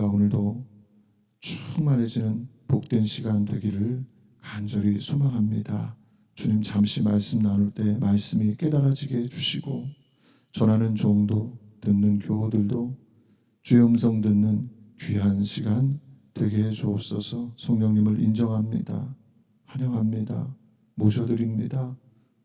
오늘도 충만해지는 복된 시간 되기를 간절히 소망합니다. 주님 잠시 말씀 나눌 때 말씀이 깨달아지게 해주시고 전하는 종도 듣는 교우들도 주의 음성 듣는 귀한 시간 되게 해 주옵소서 성령님을 인정합니다. 환영합니다. 모셔드립니다.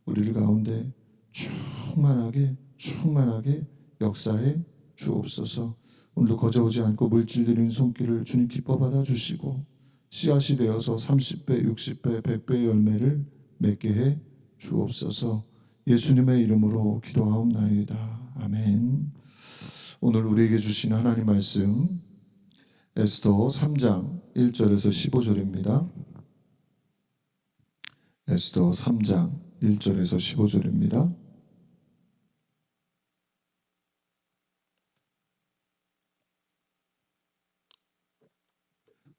우리를 가운데 충만하게 충만하게 역사해 주옵소서 오늘도 거저오지 않고 물질들인 손길을 주님 기뻐 받아 주시고 씨앗이 되어서 30배, 60배, 100배의 열매를 맺게 해 주옵소서 예수님의 이름으로 기도하옵나이다. 아멘. 오늘 우리에게 주신 하나님 말씀 에스더 3장 1절에서 15절입니다. 에스더 3장 1절에서 15절입니다.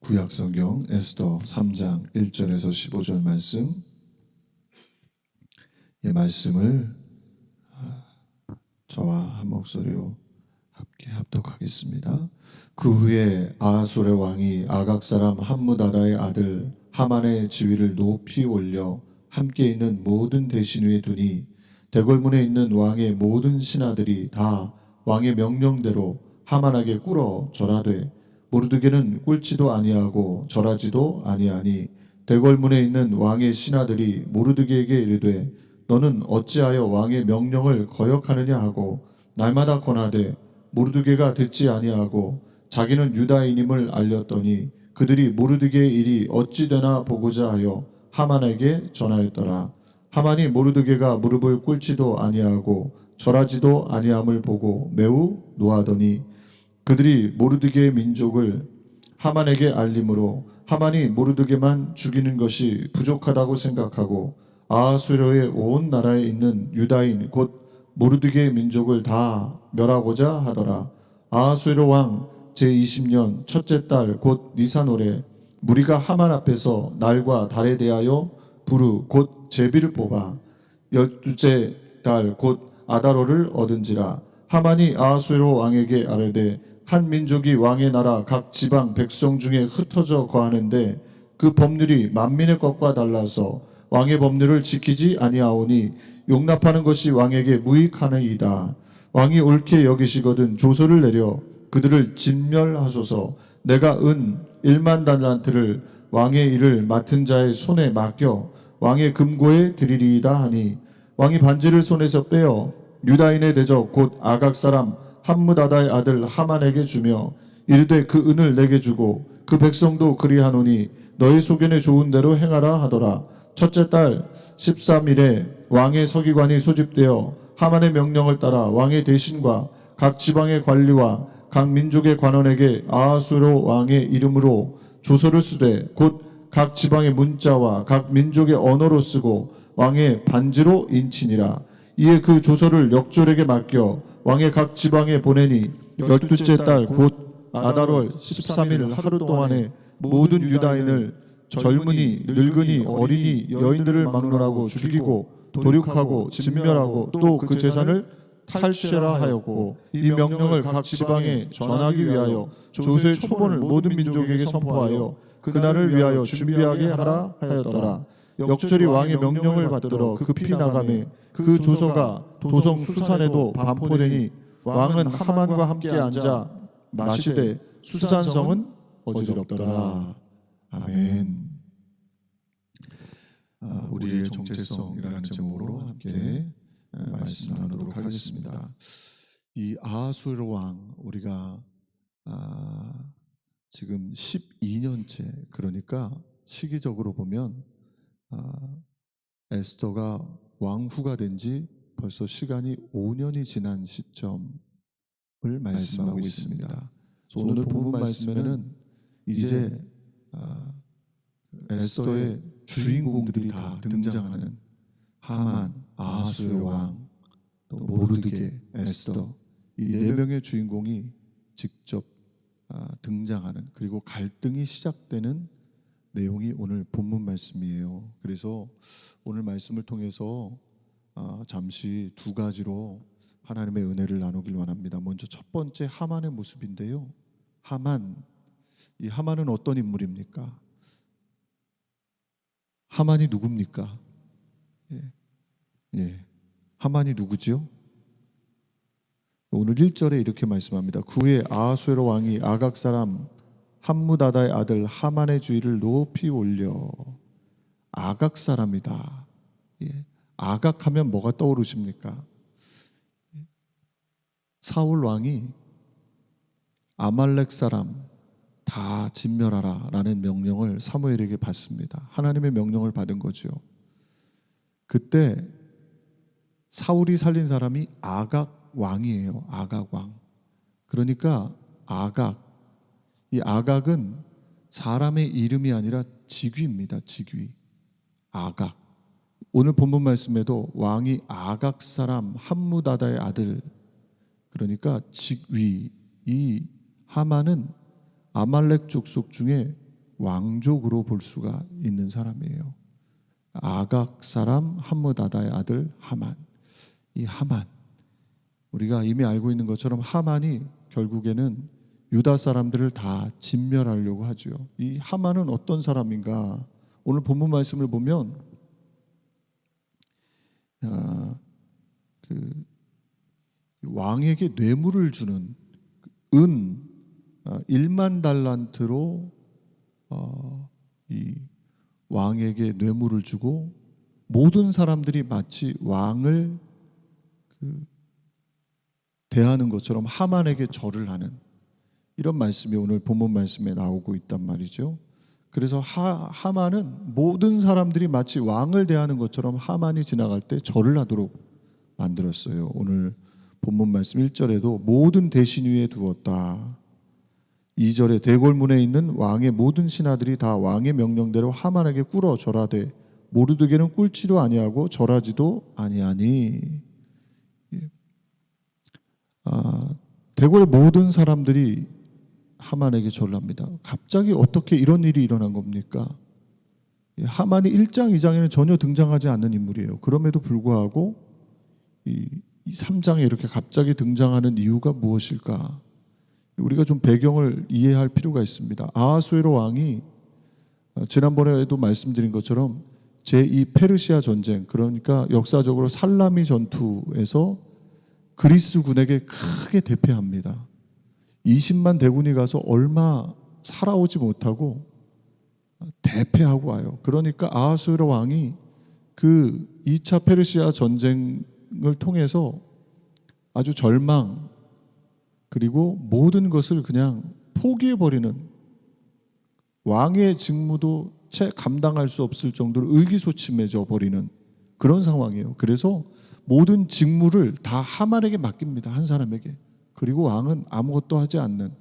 구약 성경 에스더 3장 1절에서 15절 말씀 이 말씀을 아, 저와 한 목소리로 함께 합독하겠습니다. 그 후에 아하술의 왕이 아각 사람 함무다다의 아들 하만의 지위를 높이 올려 함께 있는 모든 대신 위에 두니 대궐문에 있는 왕의 모든 신하들이 다 왕의 명령대로 하만에게 꿇어 절하되 모르드게는 꿇지도 아니하고 절하지도 아니하니 대궐문에 있는 왕의 신하들이 모르드게에게 이르되 너는 어찌하여 왕의 명령을 거역하느냐 하고 날마다 권하되 모르드게가 듣지 아니하고 자기는 유다인임을 알렸더니 그들이 모르드게의 일이 어찌 되나 보고자 하여 하만에게 전하였더라. 하만이 모르드게가 무릎을 꿇지도 아니하고 절하지도 아니함을 보고 매우 노하더니 그들이 모르드게의 민족을 하만에게 알림으로 하만이 모르드게만 죽이는 것이 부족하다고 생각하고 아하수르의 온 나라에 있는 유다인 곧 모르드게의 민족을 다 멸하고자 하더라. 아하수르 왕 제20년 첫째 달 곧 니산월에 무리가 하만 앞에서 날과 달에 대하여 부르 곧 제비를 뽑아 열두째 달 곧 아다로를 얻은지라 하만이 아하수로 왕에게 아뢰되 한 민족이 왕의 나라 각 지방 백성 중에 흩어져 거하는데 그 법률이 만민의 것과 달라서 왕의 법률을 지키지 아니하오니 용납하는 것이 왕에게 무익하니이다. 왕이 옳게 여기시거든 조서를 내려 그들을 진멸하소서. 내가 은 1만 달란트를 왕의 일을 맡은 자의 손에 맡겨 왕의 금고에 드리리이다 하니 왕이 반지를 손에서 빼어 유다인의 대적 곧 아각 사람 함무다다의 아들 하만에게 주며 이르되 그 은을 내게 주고 그 백성도 그리하노니 너희 소견에 좋은 대로 행하라 하더라. 첫째 달 13일에 왕의 서기관이 소집되어 하만의 명령을 따라 왕의 대신과 각 지방의 관리와 각 민족의 관원에게 아하수로 왕의 이름으로 조서를 쓰되 곧 각 지방의 문자와 각 민족의 언어로 쓰고 왕의 반지로 인치니라. 이에 그 조서를 역졸에게 맡겨 왕의 각 지방에 보내니 열두째 달 곧 아달월 13일 하루 동안에 모든 유다인을 젊은이 늙은이 어린이 여인들을 막론하고 죽이고 도륙하고 진멸하고 또 그 재산을 탈취하라 하였고 이 명령을 각 지방에 전하기 위하여 조서의 초본을 모든 민족에게 선포하여 그날을 위하여 준비하게 하라 하였더라. 역절이 왕의 명령을 받들어 급히 나가매 그 조서가 도성 수산에도 반포되니 왕은 하만과 함께 앉아 마시되 수산성은 어지럽더라. 아멘. 아, 우리의 정체성이라는 제목으로 함께 말씀 나누도록 하겠습니다. 이 아하수르 왕 우리가 아, 지금 12년째 그러니까 시기적으로 보면 아, 에스더가 왕후가 된 지 벌써 시간이 5년이 지난 시점을 말씀하고 있습니다. 그래서 오늘 본문 말씀에는 이제 아, 에스더의 주인공들이 다 등장하는 하만, 아하수의 왕, 또 모르드게, 에스더. 이 네 명의 주인공이 직접 아, 등장하는 그리고 갈등이 시작되는 내용이 오늘 본문 말씀이에요. 그래서 오늘 말씀을 통해서 아, 잠시 두 가지로 하나님의 은혜를 나누길 원합니다. 먼저 첫 번째 하만의 모습인데요. 하만 이 하만은 어떤 인물입니까? 하만이 누굽니까? 예. 예. 하만이 누구지요? 오늘 1절에 이렇게 말씀합니다. 그 후에 아하수에로 왕이 아각 사람 함무다다의 아들 하만의 주의를 높이 올려 아각 사람이다. 예. 아각하면 뭐가 떠오르십니까? 예. 사울 왕이 아말렉 사람 다 진멸하라라는 명령을 사무엘에게 받습니다. 하나님의 명령을 받은 거죠. 그때 사울이 살린 사람이 아각 왕이에요. 아각 왕. 그러니까 아각 이 아각은 사람의 이름이 아니라 직위입니다. 직위. 아각. 오늘 본문 말씀에도 왕이 아각 사람 함무다다의 아들 그러니까 직위 이 하만은 아말렉 족속 중에 왕족으로 볼 수가 있는 사람이에요. 아각 사람 함무다다의 아들 하만. 이 하만 우리가 이미 알고 있는 것처럼 하만이 결국에는 유다 사람들을 다 진멸하려고 하죠. 이 하만은 어떤 사람인가? 오늘 본문 말씀을 보면 아, 그 왕에게 뇌물을 주는 은 아, 1만 달란트로 어, 이 왕에게 뇌물을 주고 모든 사람들이 마치 왕을 그 대하는 것처럼 하만에게 절을 하는 이런 말씀이 오늘 본문 말씀에 나오고 있단 말이죠. 그래서 하, 하만은 모든 사람들이 마치 왕을 대하는 것처럼 하만이 지나갈 때 절을 하도록 만들었어요. 오늘 본문 말씀 1절에도 모든 대신 위에 두었다. 2절에 대궐문에 있는 왕의 모든 신하들이 다 왕의 명령대로 하만에게 꿇어 절하되 모르드게는 꿇지도 아니하고 절하지도 아니하니 예. 아, 대궐의 모든 사람들이 하만에게 절합니다. 갑자기 어떻게 이런 일이 일어난 겁니까? 예, 하만이 1장, 2장에는 전혀 등장하지 않는 인물이에요. 그럼에도 불구하고 이, 이 3장에 이렇게 갑자기 등장하는 이유가 무엇일까? 우리가 좀 배경을 이해할 필요가 있습니다. 아하수에로 왕이 어, 지난번에도 말씀드린 것처럼 제2 페르시아 전쟁 그러니까 역사적으로 살라미 전투에서 그리스군에게 크게 대패합니다. 20만 대군이 가서 얼마 살아오지 못하고 대패하고 와요. 그러니까 아하수에로 왕이 그 2차 페르시아 전쟁을 통해서 아주 절망 그리고 모든 것을 그냥 포기해 버리는 왕의 직무도 채 감당할 수 없을 정도로 의기소침해져 버리는 그런 상황이에요. 그래서 모든 직무를 다 하만에게 맡깁니다. 한 사람에게. 그리고 왕은 아무것도 하지 않는.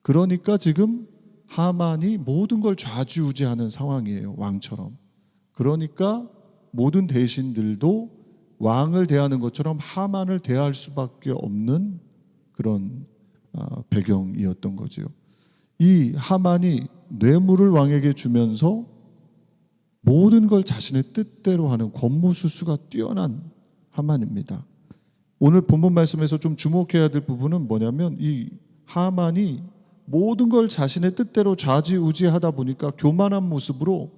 그러니까 지금 하만이 모든 걸 좌지우지하는 상황이에요. 왕처럼. 그러니까 모든 대신들도 왕을 대하는 것처럼 하만을 대할 수밖에 없는 그런 어, 배경이었던 거지요. 이 하만이 뇌물을 왕에게 주면서 모든 걸 자신의 뜻대로 하는 권모수수가 뛰어난 하만입니다. 오늘 본문 말씀에서 좀 주목해야 될 부분은 뭐냐면 이 하만이 모든 걸 자신의 뜻대로 좌지우지하다 보니까 교만한 모습으로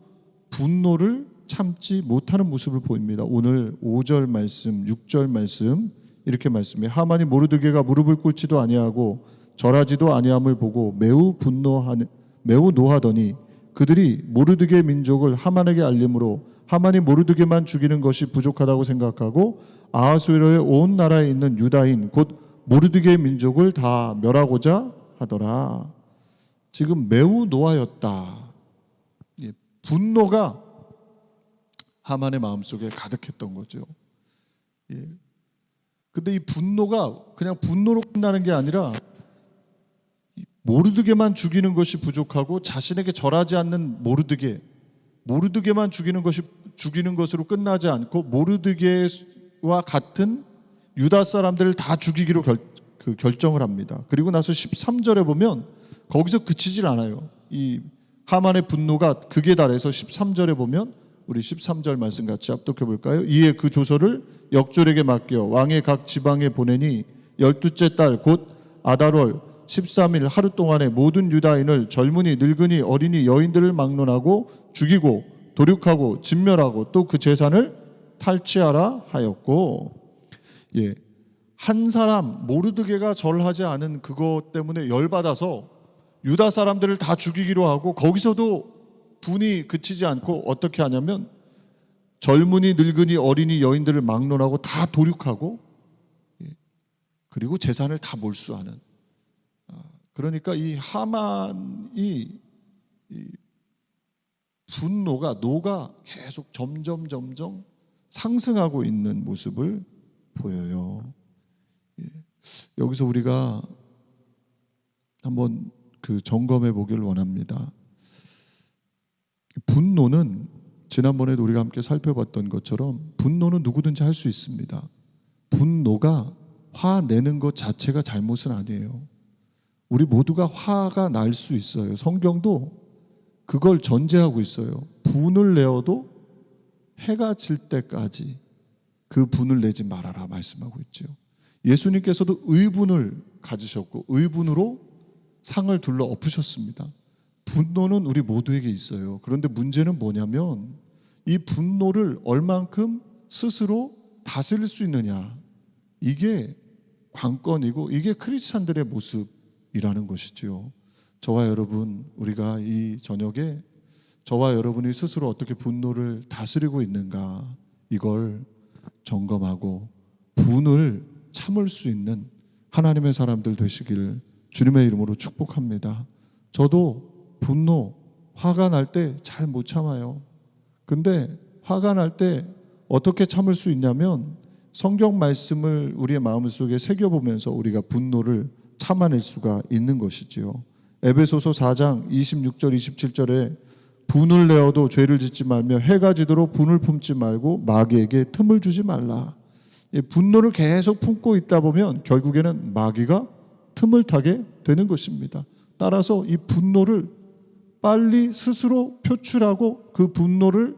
분노를 참지 못하는 모습을 보입니다. 오늘 5절 말씀, 6절 말씀 이렇게 말씀해 하만이 모르드게가 무릎을 꿇지도 아니하고 절하지도 아니함을 보고 매우 분노하는 매우 노하더니 그들이 모르드게 민족을 하만에게 알림으로 하만이 모르드게만 죽이는 것이 부족하다고 생각하고 아하수에로의 온 나라에 있는 유다인 곧 모르드게 민족을 다 멸하고자 하더라. 지금 매우 노하였다. 예, 분노가 하만의 마음속에 가득했던 거죠. 예. 근데 이 분노가 그냥 분노로 끝나는 게 아니라 모르드게만 죽이는 것이 부족하고 자신에게 절하지 않는 모르드게 모르드게만 죽이는 것이 죽이는 것으로 끝나지 않고 모르드게 와 같은 유다 사람들을 다 죽이기로 결, 그 결정을 합니다. 그리고 나서 13절에 보면 거기서 그치질 않아요. 이 하만의 분노가 극에 달해서 13절에 보면 우리 13절 말씀 같이 합독해 볼까요? 이에 그 조서를 역졸에게 맡겨 왕의 각 지방에 보내니 열두째 달 곧 아달월 13일 하루 동안에 모든 유다인을 젊은이 늙은이 어린이 여인들을 막론하고 죽이고 도륙하고 진멸하고 또 그 재산을 탈취하라 하였고 예. 한 사람 모르드게가 절하지 않은 그것 때문에 열받아서 유다 사람들을 다 죽이기로 하고 거기서도 분이 그치지 않고 어떻게 하냐면 젊은이 늙은이 어린이 여인들을 막론하고 다 도륙하고 예. 그리고 재산을 다 몰수하는 아, 그러니까 이 하만이 이 분노가 노가 계속 점점 점점 상승하고 있는 모습을 보여요. 예. 여기서 우리가 한번 그 점검해 보기를 원합니다. 분노는 지난번에도 우리가 함께 살펴봤던 것처럼 분노는 누구든지 할 수 있습니다. 분노가 화내는 것 자체가 잘못은 아니에요. 우리 모두가 화가 날 수 있어요. 성경도 그걸 전제하고 있어요. 분을 내어도 해가 질 때까지 그 분을 내지 말아라 말씀하고 있죠. 예수님께서도 의분을 가지셨고 의분으로 상을 둘러 엎으셨습니다. 분노는 우리 모두에게 있어요. 그런데 문제는 뭐냐면 이 분노를 얼만큼 스스로 다스릴 수 있느냐. 이게 관건이고 이게 크리스찬들의 모습이라는 것이지요. 저와 여러분 우리가 이 저녁에 저와 여러분이 스스로 어떻게 분노를 다스리고 있는가 이걸 점검하고 분을 참을 수 있는 하나님의 사람들 되시길 주님의 이름으로 축복합니다. 저도 분노, 화가 날 때 잘 못 참아요. 근데 화가 날 때 어떻게 참을 수 있냐면 성경 말씀을 우리의 마음속에 새겨보면서 우리가 분노를 참아낼 수가 있는 것이지요. 에베소서 4장 26절 27절에 분을 내어도 죄를 짓지 말며 해가 지도록 분을 품지 말고 마귀에게 틈을 주지 말라. 이 분노를 계속 품고 있다 보면 결국에는 마귀가 틈을 타게 되는 것입니다. 따라서 이 분노를 빨리 스스로 표출하고 그 분노를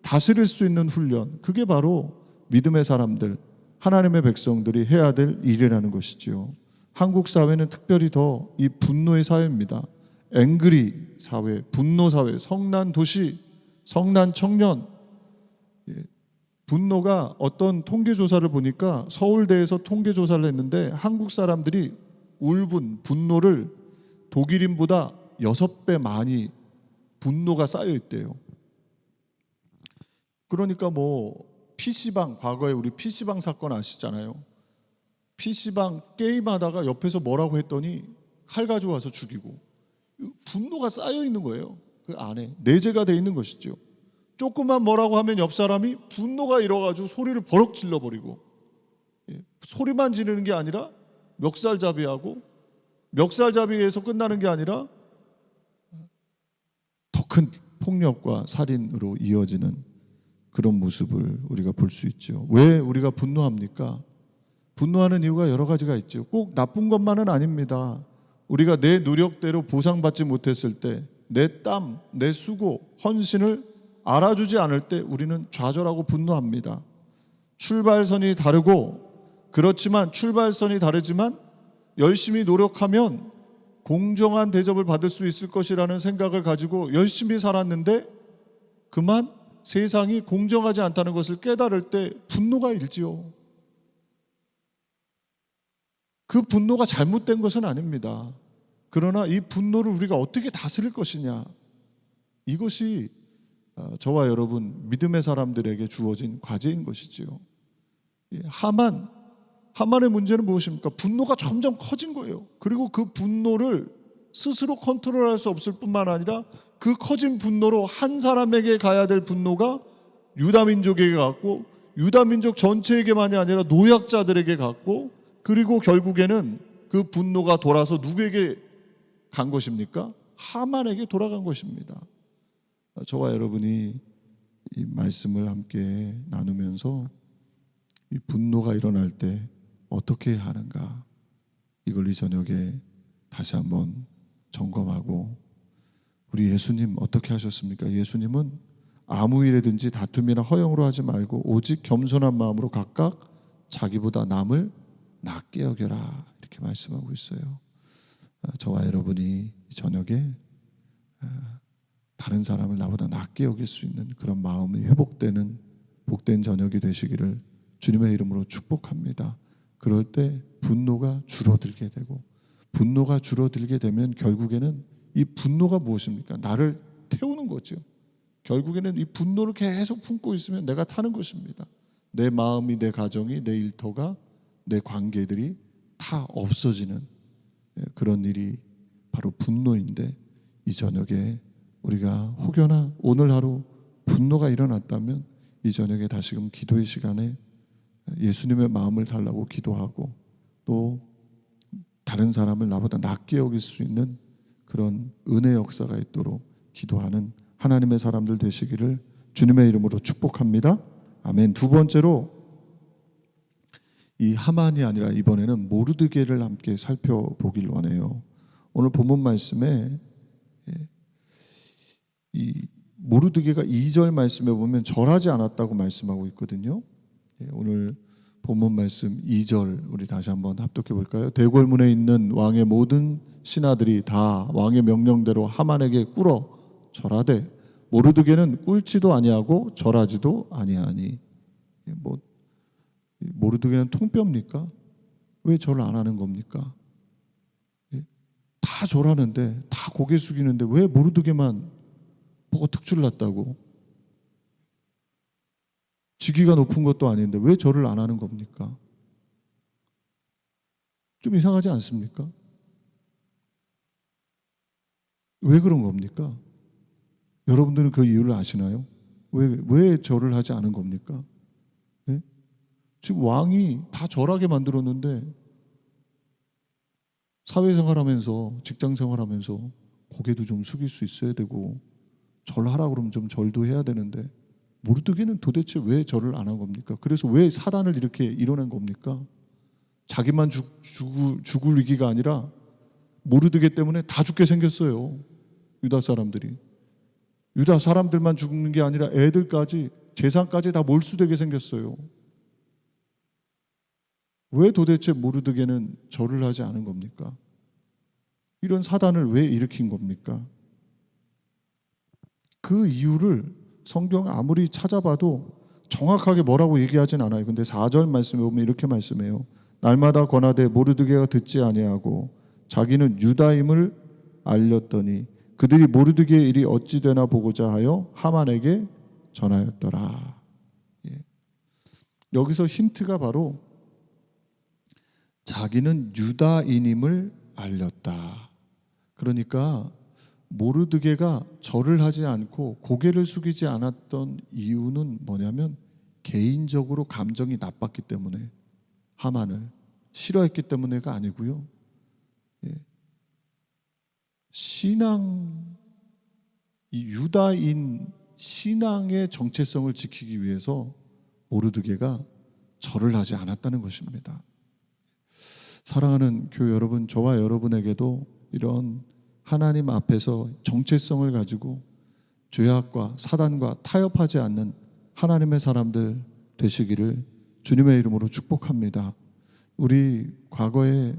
다스릴 수 있는 훈련. 그게 바로 믿음의 사람들, 하나님의 백성들이 해야 될 일이라는 것이지요. 한국 사회는 특별히 더 이 분노의 사회입니다. 앵그리 사회, 분노 사회, 성난 도시, 성난 청년. 예, 분노가 어떤 통계 조사를 보니까 서울대에서 통계 조사를 했는데 한국 사람들이 울분, 분노를 독일인보다 여섯 배 많이 분노가 쌓여 있대요. 그러니까 뭐 PC방 과거에 우리 PC방 사건 아시잖아요. PC방 게임하다가 옆에서 뭐라고 했더니 칼 가지고 와서 죽이고 분노가 쌓여 있는 거예요. 그 안에 내재가 돼 있는 것이죠. 조금만 뭐라고 하면 옆 사람이 분노가 일어가지고 소리를 버럭 질러 버리고 예, 소리만 지르는 게 아니라 멱살잡이하고 멱살잡이에서 끝나는 게 아니라 더 큰 폭력과 살인으로 이어지는 그런 모습을 우리가 볼 수 있죠. 왜 우리가 분노합니까? 분노하는 이유가 여러 가지가 있죠. 꼭 나쁜 것만은 아닙니다. 우리가 내 노력대로 보상받지 못했을 때, 내 땀, 내 수고, 헌신을 알아주지 않을 때 우리는 좌절하고 분노합니다. 출발선이 다르고, 그렇지만 출발선이 다르지만 열심히 노력하면 공정한 대접을 받을 수 있을 것이라는 생각을 가지고 열심히 살았는데 그만 세상이 공정하지 않다는 것을 깨달을 때 분노가 일지요. 그 분노가 잘못된 것은 아닙니다. 그러나 이 분노를 우리가 어떻게 다스릴 것이냐. 이것이 어, 저와 여러분 믿음의 사람들에게 주어진 과제인 것이지요. 예, 하만 하만의 문제는 무엇입니까? 분노가 점점 커진 거예요. 그리고 그 분노를 스스로 컨트롤할 수 없을 뿐만 아니라 그 커진 분노로 한 사람에게 가야 될 분노가 유다 민족에게 갔고 유다 민족 전체에게만이 아니라 노약자들에게 갔고 그리고 결국에는 그 분노가 돌아서 누구에게 간 것입니까? 하만에게 돌아간 것입니다. 저와 여러분이 이 말씀을 함께 나누면서 이 분노가 일어날 때 어떻게 하는가 이걸 이 저녁에 다시 한번 점검하고 우리 예수님 어떻게 하셨습니까? 예수님은 아무 일에든지 다툼이나 허영으로 하지 말고 오직 겸손한 마음으로 각각 자기보다 남을 낫게 여겨라 이렇게 말씀하고 있어요. 어, 저와 여러분이 이 저녁에 어, 다른 사람을 나보다 낫게 여길 수 있는 그런 마음이 회복되는 복된 저녁이 되시기를 주님의 이름으로 축복합니다. 그럴 때 분노가 줄어들게 되고 분노가 줄어들게 되면 결국에는 이 분노가 무엇입니까? 나를 태우는 거죠. 결국에는 이 분노를 계속 품고 있으면 내가 타는 것입니다. 내 마음이 내 가정이 내 일터가 내 관계들이 다 없어지는 예, 그런 일이 바로 분노인데 이 저녁에 우리가 혹여나 오늘 하루 분노가 일어났다면 이 저녁에 다시금 기도의 시간에 예수님의 마음을 달라고 기도하고 또 다른 사람을 나보다 낫게 여길 수 있는 그런 은혜 역사가 있도록 기도하는 하나님의 사람들 되시기를 주님의 이름으로 축복합니다. 아멘. 두 번째로 이 하만이 아니라 이번에는 모르드게를 함께 살펴보길 원해요. 오늘 본문 말씀에 예, 이 모르드게가 2절 말씀에 보면 절하지 않았다고 말씀하고 있거든요. 예, 오늘 본문 말씀 2절 우리 다시 한번 합독해 볼까요? 대궐문에 있는 왕의 모든 신하들이 다 왕의 명령대로 하만에게 꿇어 절하되 모르드게는 꿇지도 아니하고 절하지도 아니하니 예, 뭐 모르드게는 통뼈입니까? 왜 절을 안 하는 겁니까? 예? 다 절하는데 다 고개 숙이는데 왜 모르드게만 뭐가 특출 났다고? 직위가 높은 것도 아닌데 왜 절을 안 하는 겁니까? 좀 이상하지 않습니까? 왜 그런 겁니까? 여러분들은 그 이유를 아시나요? 왜, 왜 절을 하지 않은 겁니까? 네? 지금 왕이 다 절하게 만들었는데 사회생활하면서 직장생활하면서 고개도 좀 숙일 수 있어야 되고 절하라 그러면 좀 절도 해야 되는데 모르드게는 도대체 왜 절을 안 한 겁니까? 그래서 왜 사단을 이렇게 이뤄낸 겁니까? 자기만 죽, 죽을, 죽을 위기가 아니라 모르드게 때문에 다 죽게 생겼어요. 유다 사람들이. 유다 사람들만 죽는 게 아니라 애들까지 재산까지 다 몰수되게 생겼어요. 왜 도대체 모르드게는 절을 하지 않은 겁니까? 이런 사단을 왜 일으킨 겁니까? 그 이유를 성경 아무리 찾아봐도 정확하게 뭐라고 얘기하진 않아요. 근데 4절 말씀에 보면 이렇게 말씀해요. 날마다 권하되 모르드게가 듣지 아니하고 자기는 유다임을 알렸더니 그들이 모르드게의 일이 어찌 되나 보고자 하여 하만에게 전하였더라. 예. 여기서 힌트가 바로 자기는 유다인임을 알렸다. 그러니까 모르드게가 절을 하지 않고 고개를 숙이지 않았던 이유는 뭐냐면 개인적으로 감정이 나빴기 때문에 하만을 싫어했기 때문에가 아니고요. 예. 신앙 이 유다인 신앙의 정체성을 지키기 위해서 모르드게가 절을 하지 않았다는 것입니다. 사랑하는 교회 여러분, 저와 여러분에게도 이런 하나님 앞에서 정체성을 가지고 죄악과 사단과 타협하지 않는 하나님의 사람들 되시기를 주님의 이름으로 축복합니다. 우리 과거에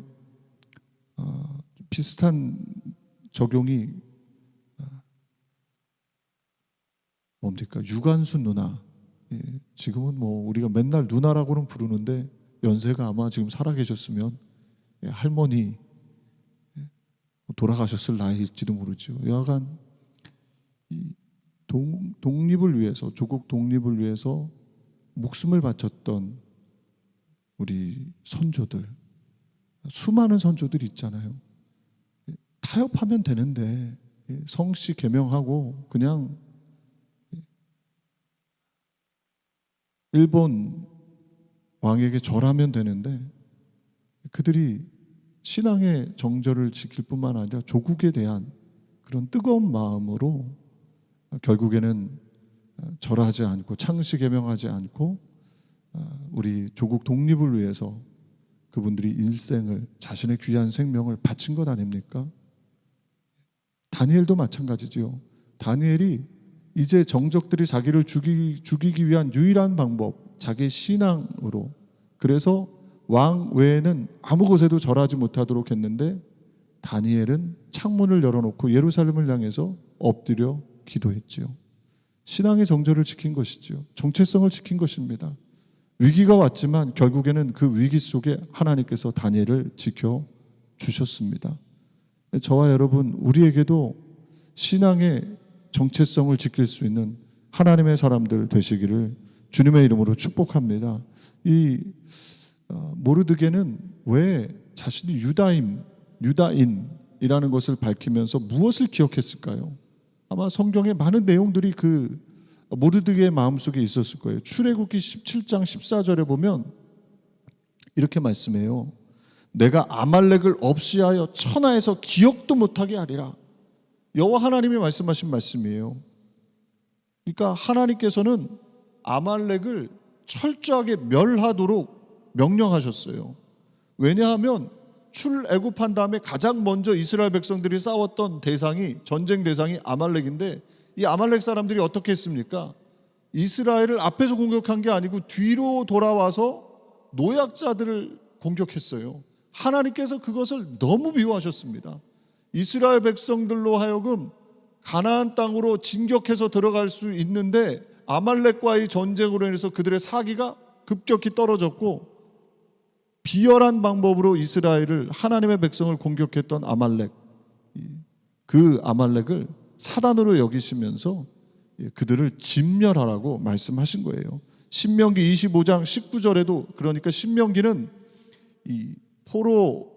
어, 비슷한 적용이 어, 뭡니까 유관순 누나. 예, 지금은 뭐 우리가 맨날 누나라고는 부르는데 연세가 아마 지금 살아계셨으면 예, 할머니 돌아가셨을 나이일지도 모르죠. 여하간 이 동, 독립을 위해서 조국 독립을 위해서 목숨을 바쳤던 우리 선조들 수많은 선조들 있잖아요. 타협하면 되는데 성씨 개명하고 그냥 일본 왕에게 절하면 되는데 그들이 신앙의 정절을 지킬 뿐만 아니라 조국에 대한 그런 뜨거운 마음으로 결국에는 절하지 않고 창시 개명하지 않고 우리 조국 독립을 위해서 그분들이 일생을 자신의 귀한 생명을 바친 것 아닙니까? 다니엘도 마찬가지지요. 다니엘이 이제 정적들이 자기를 죽이, 죽이기 위한 유일한 방법, 자기 신앙으로 그래서 왕 외에는 아무 곳에도 절하지 못하도록 했는데 다니엘은 창문을 열어놓고 예루살렘을 향해서 엎드려 기도했지요. 신앙의 정절을 지킨 것이지요. 정체성을 지킨 것입니다. 위기가 왔지만 결국에는 그 위기 속에 하나님께서 다니엘을 지켜 주셨습니다. 저와 여러분 우리에게도 신앙의 정체성을 지킬 수 있는 하나님의 사람들 되시기를 주님의 이름으로 축복합니다. 이 어, 모르드게는 왜 자신이 유다임, 유다인이라는 것을 밝히면서 무엇을 기억했을까요? 아마 성경의 많은 내용들이 그 모르드게의 마음속에 있었을 거예요. 출애굽기 17장 14절에 보면 이렇게 말씀해요. 내가 아말렉을 없이하여 천하에서 기억도 못하게 하리라. 여호와 하나님이 말씀하신 말씀이에요. 그러니까 하나님께서는 아말렉을 철저하게 멸하도록 명령하셨어요. 왜냐하면 출애굽한 다음에 가장 먼저 이스라엘 백성들이 싸웠던 대상이 전쟁 대상이 아말렉인데 이 아말렉 사람들이 어떻게 했습니까? 이스라엘을 앞에서 공격한 게 아니고 뒤로 돌아와서 노약자들을 공격했어요. 하나님께서 그것을 너무 미워하셨습니다. 이스라엘 백성들로 하여금 가나안 땅으로 진격해서 들어갈 수 있는데 아말렉과의 전쟁으로 인해서 그들의 사기가 급격히 떨어졌고 비열한 방법으로 이스라엘을 하나님의 백성을 공격했던 아말렉 그 아말렉을 사단으로 여기시면서 예, 그들을 진멸하라고 말씀하신 거예요. 신명기 25장 19절에도 그러니까 신명기는 이 포로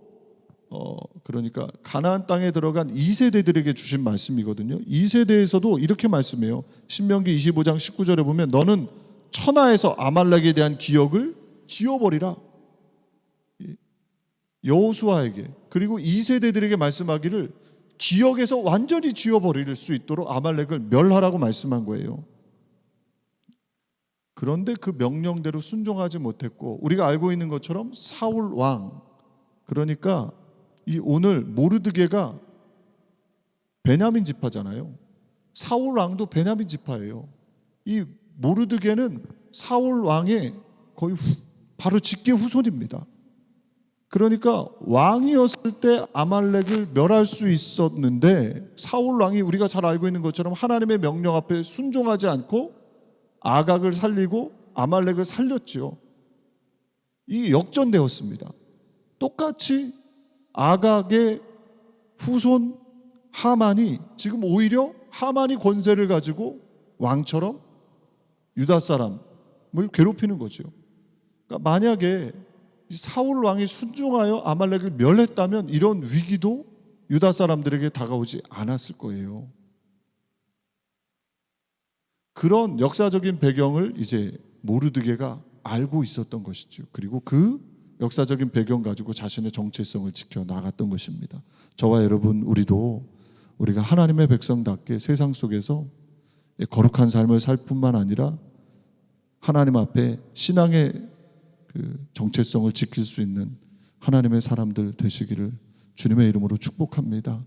어 그러니까 가나안 땅에 들어간 2세대들에게 주신 말씀이거든요. 2세대에서도 이렇게 말씀해요. 신명기 25장 19절에 보면 너는 천하에서 아말렉에 대한 기억을 지워버리라. 여호수아에게 그리고 2세대들에게 말씀하기를 기억에서 완전히 지워버릴 수 있도록 아말렉을 멸하라고 말씀한 거예요. 그런데 그 명령대로 순종하지 못했고 우리가 알고 있는 것처럼 사울 왕 그러니까 이 오늘 모르드게가 베냐민 지파잖아요. 사울 왕도 베냐민 지파예요. 이 모르드게는 사울 왕의 거의 후, 바로 직계 후손입니다. 그러니까 왕이었을 때 아말렉을 멸할 수 있었는데 사울 왕이 우리가 잘 알고 있는 것처럼 하나님의 명령 앞에 순종하지 않고 아각을 살리고 아말렉을 살렸지요. 이 역전되었습니다. 똑같이 아각의 후손 하만이 지금 오히려 하만이 권세를 가지고 왕처럼 유다 사람을 괴롭히는 거죠. 그러니까 만약에 사울 왕이 순종하여 아말렉을 멸했다면 이런 위기도 유다 사람들에게 다가오지 않았을 거예요. 그런 역사적인 배경을 이제 모르드게가 알고 있었던 것이죠. 그리고 그 역사적인 배경 가지고 자신의 정체성을 지켜 나갔던 것입니다. 저와 여러분 우리도 우리가 하나님의 백성답게 세상 속에서 거룩한 삶을 살 뿐만 아니라 하나님 앞에 신앙의 그 정체성을 지킬 수 있는 하나님의 사람들 되시기를 주님의 이름으로 축복합니다.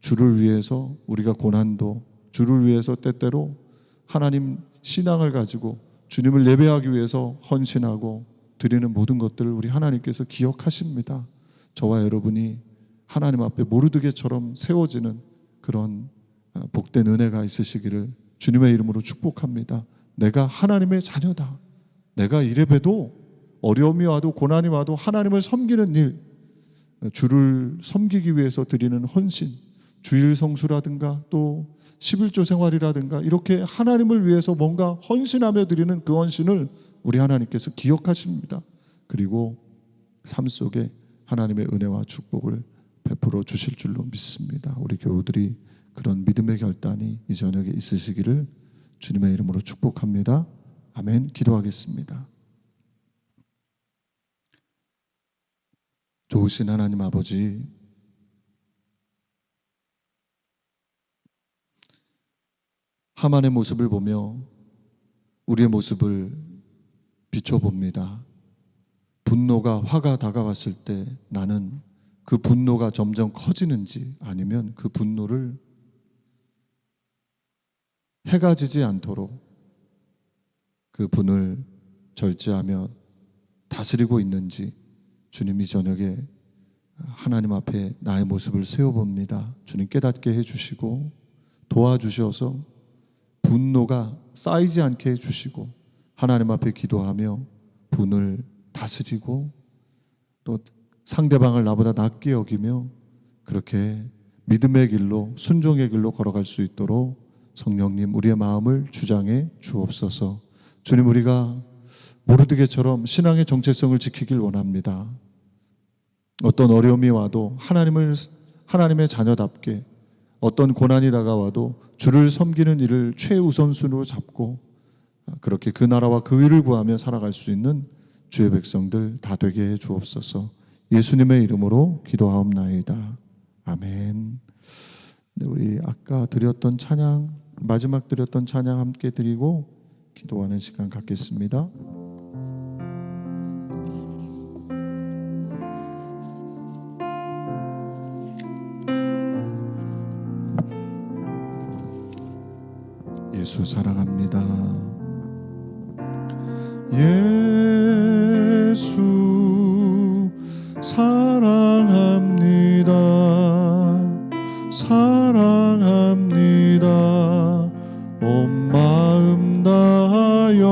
주를 위해서 우리가 고난도 주를 위해서 때때로 하나님 신앙을 가지고 주님을 예배하기 위해서 헌신하고 드리는 모든 것들을 우리 하나님께서 기억하십니다. 저와 여러분이 하나님 앞에 모르드게처럼 세워지는 그런 아, 복된 은혜가 있으시기를 주님의 이름으로 축복합니다. 내가 하나님의 자녀다. 내가 이래봬도 어려움이 와도 고난이 와도 하나님을 섬기는 일, 주를 섬기기 위해서 드리는 헌신, 주일 성수라든가 또 11조 생활이라든가 이렇게 하나님을 위해서 뭔가 헌신하며 드리는 그 헌신을 우리 하나님께서 기억하십니다. 그리고 삶 속에 하나님의 은혜와 축복을 베풀어 주실 줄로 믿습니다. 우리 교우들이 그런 믿음의 결단이 이 저녁에 있으시기를 주님의 이름으로 축복합니다. 아멘. 기도하겠습니다. 좋으신 하나님 아버지, 하만의 모습을 보며 우리의 모습을 비춰봅니다. 분노가 화가 다가왔을 때 나는 그 분노가 점점 커지는지 아니면 그 분노를 해가 지지 않도록 그 분을 절제하며 다스리고 있는지 주님이 저녁에 하나님 앞에 나의 모습을 세워봅니다. 주님 깨닫게 해주시고 도와주셔서 분노가 쌓이지 않게 해주시고 하나님 앞에 기도하며 분을 다스리고 또 상대방을 나보다 낮게 여기며 그렇게 믿음의 길로 순종의 길로 걸어갈 수 있도록 성령님 우리의 마음을 주장해 주옵소서. 주님 우리가 모르드게처럼 신앙의 정체성을 지키길 원합니다. 어떤 어려움이 와도 하나님을 하나님의 자녀답게 어떤 고난이 다가와도 주를 섬기는 일을 최우선순위로 잡고 그렇게 그 나라와 그 일을 구하며 살아갈 수 있는 주의 백성들 다 되게 해 주옵소서. 예수님의 이름으로 기도하옵나이다. 아멘. 네, 우리 아까 드렸던 찬양 마지막 드렸던 찬양 함께 드리고 기도하는 시간 갖겠습니다. 예수 사랑합니다. 예수 사랑합니다. 사랑합니다. 온 마음 다하여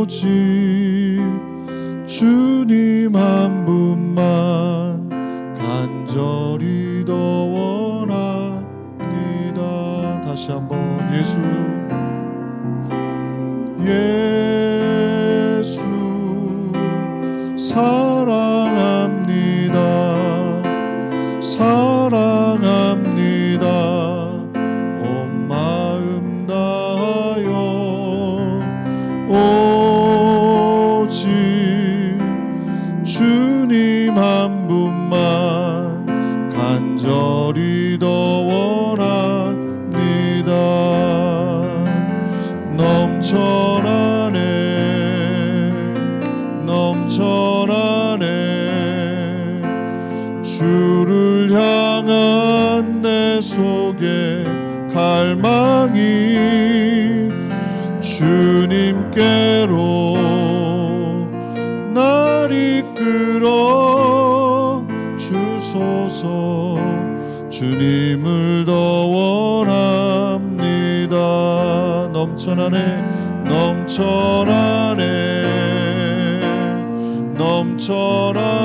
오직 주님 한 분만 간절히 더 원합니 다. 다시 한번 예수 예수 사 주님께로 날 이끌어 주소서. 주님을 더 원합니다. 넘쳐나네 넘쳐나네 넘쳐나